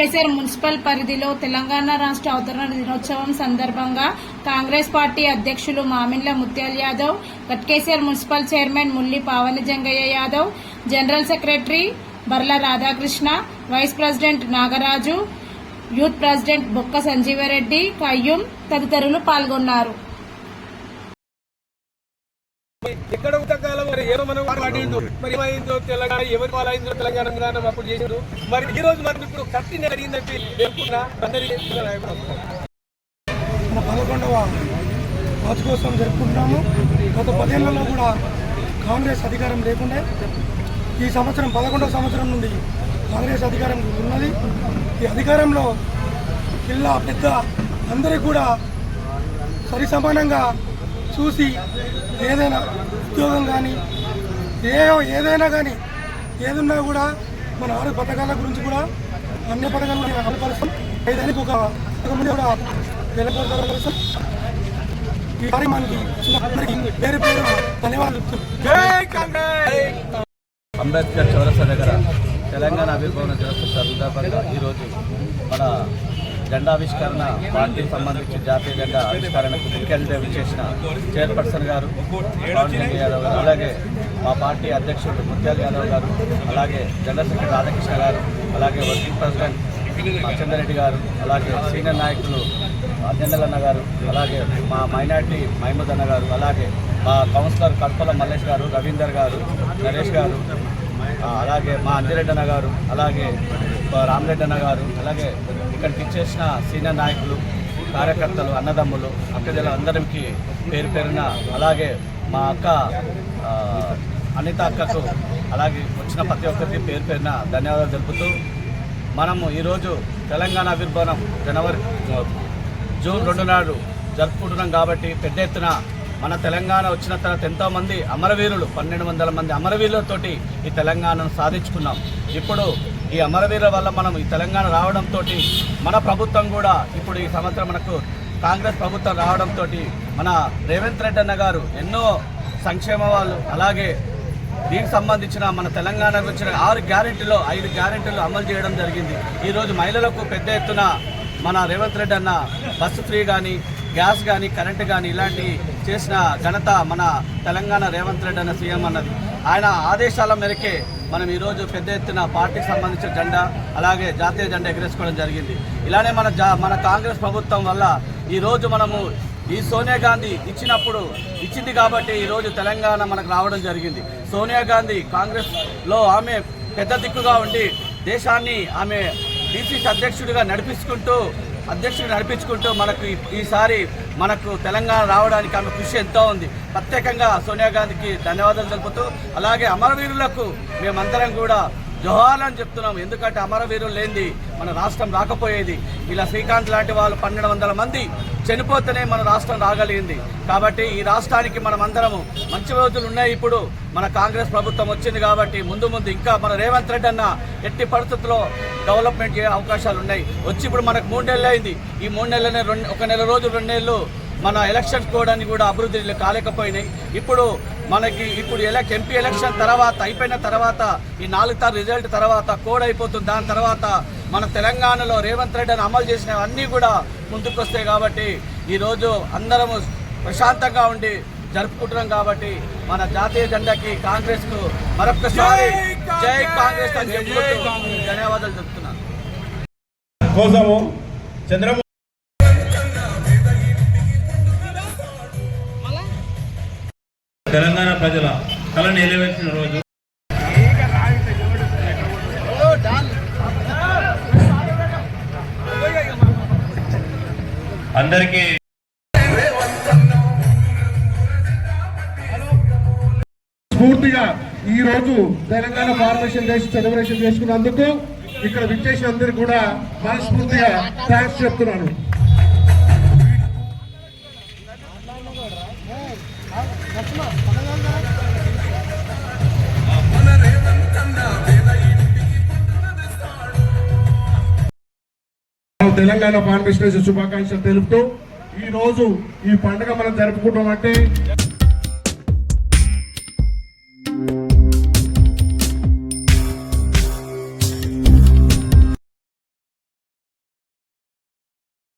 KCR municipal పరిధిలో తెలంగాణ రాష్ట్ర అవతరణ దినోత్సవం సందర్భంగా కాంగ్రెస్ పార్టీ అధ్యక్షులు Mamindla Muthyal Yadav Ghatkesar municipal chairman Mulli Pavani Jangaiah Yadav general secretary Barla Radhakrishna vice president Nagaraju youth president Bokka Sanjeevareddy Qayyum తదితరులు పాల్గొన్నారు. ఎక్కడ ఉతకాలం మరి ఏమో మనం మాట్లాడిండు. మరి ఏమైందో తెలంగాణ ఎవరి పాలైందో తెలంగాణ విధానం అప్పుడు చేసిండు. మరి ఈ రోజు మనం ఇప్పుడు కట్టి అడిగిందంటే చెప్పుకున్నా అందరికీ మన పదకొండవ రాజకోత్సవం జరుపుకుంటున్నాము. గత పదేళ్ళలో కూడా కాంగ్రెస్ అధికారం లేకుండే ఈ సంవత్సరం పదకొండవ సంవత్సరం నుండి కాంగ్రెస్ అధికారం ఉన్నది. ఈ అధికారంలో జిల్లా పెద్ద అందరికీ కూడా సరి సమానంగా చూసి ఏదైనా ఉద్యోగం కానీ ఏ ఏదైనా కానీ ఏదున్నా కూడా మన ఆరు పథకాల గురించి కూడా అన్ని పథకాలు అమలుపరుస్తాం ఐదానికి ఒక ముందు కూడా వెలపరుస్తాం ఈ కార్యక్రమానికి పేరు పేరు ధన్యవాదాలు అంబేద్కర్ చౌరస్తా దగ్గర తెలంగాణ ఆవిర్భావన దినోత్సవ సందర్భంగా ఈరోజు మన జెండావిష్కరణ పార్టీ సంబంధించి జాతీయ జెండా ఆవిష్కరణకు ముఖ్యంగా చేసిన చైర్పర్సన్ గారు పవన్ కళ్యాణ్ యాదవ్ గారు అలాగే మా పార్టీ అధ్యక్షుడు ముత్యాల యాదవ్ గారు అలాగే జనరల్ సెక్రటరీ రాధాకృష్ణ గారు అలాగే వర్కింగ్ ప్రెసిడెంట్ మా చంద్రరెడ్డి గారు అలాగే సీనియర్ నాయకులు అజెండల్ అన్న గారు అలాగే మా మైనార్టీ మహమూద్ అన్న గారు అలాగే మా కౌన్సిలర్ కడపల మల్లేష్ గారు రవీందర్ గారు నరేష్ గారు అలాగే మా అంజిరెడ్డి అన్న గారు అలాగే మా రామరెడ్డి అన్న గారు అలాగే ఇక్కడికి ఇచ్చేసిన సీనియర్ నాయకులు కార్యకర్తలు అన్నదమ్ములు అక్కజల అందరికి పేరు పేరున అలాగే మా అక్క అనిత అక్కకు అలాగే వచ్చిన ప్రతి ఒక్కరికి పేరు పేరున ధన్యవాదాలు తెలుపుతూ మనము ఈరోజు తెలంగాణ ఆవిర్భావం జనవరి జూన్ రెండు నాడు జరుపుకుంటున్నాం కాబట్టి పెద్ద ఎత్తున మన తెలంగాణ వచ్చిన తర్వాత ఎంతోమంది అమరవీరులు పన్నెండు వందల మంది అమరవీరులతోటి ఈ తెలంగాణను సాధించుకున్నాం. ఇప్పుడు ఈ అమరవీరుల వల్ల మనం ఈ తెలంగాణ రావడంతో మన ప్రభుత్వం కూడా ఇప్పుడు ఈ సంవత్సరం మనకు కాంగ్రెస్ ప్రభుత్వం రావడంతో మన రేవంత్ రెడ్డి అన్న గారు ఎన్నో సంక్షేమ వాళ్ళు అలాగే దీనికి సంబంధించిన మన తెలంగాణకు వచ్చిన ఆరు గ్యారెంటీలో ఐదు గ్యారెంటీలు అమలు చేయడం జరిగింది. ఈరోజు మహిళలకు పెద్ద ఎత్తున మన రేవంత్ రెడ్డి అన్న బస్సు ఫ్రీ కానీ గ్యాస్ కానీ కరెంట్ కానీ ఇలాంటి చేసిన ఘనత మన తెలంగాణ రేవంత్ రెడ్డి అన్న సీఎం అన్నది. ఆయన ఆదేశాల మేరకే మనం ఈరోజు పెద్ద ఎత్తున పార్టీకి సంబంధించిన జెండా అలాగే జాతీయ జెండా ఎగరేసుకోవడం జరిగింది. ఇలానే మన జా మన కాంగ్రెస్ ప్రభుత్వం వల్ల ఈరోజు మనము ఈ సోనియా గాంధీ ఇచ్చినప్పుడు ఇచ్చింది కాబట్టి ఈరోజు తెలంగాణ మనకు రావడం జరిగింది. సోనియా గాంధీ కాంగ్రెస్లో ఆమె పెద్ద దిక్కుగా ఉండి దేశాన్ని ఆమె బీసీసీ అధ్యక్షుడిగా నడిపించుకుంటూ అధ్యక్షుడు నడిపించుకుంటూ మనకు ఈసారి మనకు తెలంగాణ రావడానికి ఆమె కృషి ఎంతో ఉంది. ప్రత్యేకంగా సోనియా గాంధీకి ధన్యవాదాలు తెలుపుతూ అలాగే అమరవీరులకు మేమందరం కూడా జోహార్ అని చెప్తున్నాం ఎందుకంటే అమరవీరులు లేనిది మన రాష్ట్రం రాకపోయేది. ఇలా శ్రీకాంత్ లాంటి వాళ్ళు పన్నెండు వందల మంది చనిపోతేనే మన రాష్ట్రం రాగలిగింది. కాబట్టి ఈ రాష్ట్రానికి మనం అందరము మంచి రోజులు ఉన్నాయి ఇప్పుడు. మన కాంగ్రెస్ ప్రభుత్వం వచ్చింది కాబట్టి ముందు ముందు ఇంకా మన రేవంత్ రెడ్డి అన్న ఎట్టి పరిస్థితుల్లో డెవలప్మెంట్ చేయ అవకాశాలు ఉన్నాయి. వచ్చి ఇప్పుడు మనకు మూడు నెలలు అయింది. ఈ మూడు నెలలనే రెండు ఒక నెల రోజు రెండు నెలలు మన ఎలక్షన్స్ కోవడానికి కూడా అభివృద్ధి కాలేకపోయినాయి. ఇప్పుడు మనకి ఇప్పుడు ఎలక్ ఎంపీ ఎలక్షన్ తర్వాత అయిపోయిన తర్వాత ఈ నాలుగు తారు రిజల్ట్ తర్వాత కోడ్ అయిపోతుంది. దాని తర్వాత మన తెలంగాణలో రేవంత్ రెడ్డి అని అమలు చేసినవన్నీ కూడా ముందుకొస్తాయి కాబట్టి ఈరోజు అందరము ప్రశాంతంగా ఉండి జరుపుకుంటున్నాం కాబట్టి మన జాతీయ జెండాకి కాంగ్రెస్కు మరొకసారి జై కాంగ్రెస్ అని చెప్పుకుంటూ ధన్యవాదాలు చెప్తున్నాను. కోసము చంద్రబాబు తెలంగాణ ప్రజల కళను నిలవేసిన రోజు. అందరికీ స్ఫూర్తిగా ఈ రోజు తెలంగాణ ఫార్మేషన్ చేసి సెలబ్రేషన్ చేసుకున్నందుకు ఇక్కడ విచ్చేసిన అందరికీ కూడా మనస్ఫూర్తిగా థ్యాంక్స్ చెప్తున్నాను. తెలంగాణ ఫార్మేషన్ శుభాకాంక్షలు తెలుపుతూ ఈ రోజు ఈ పండుగ మనం జరుపుకుంటామంటే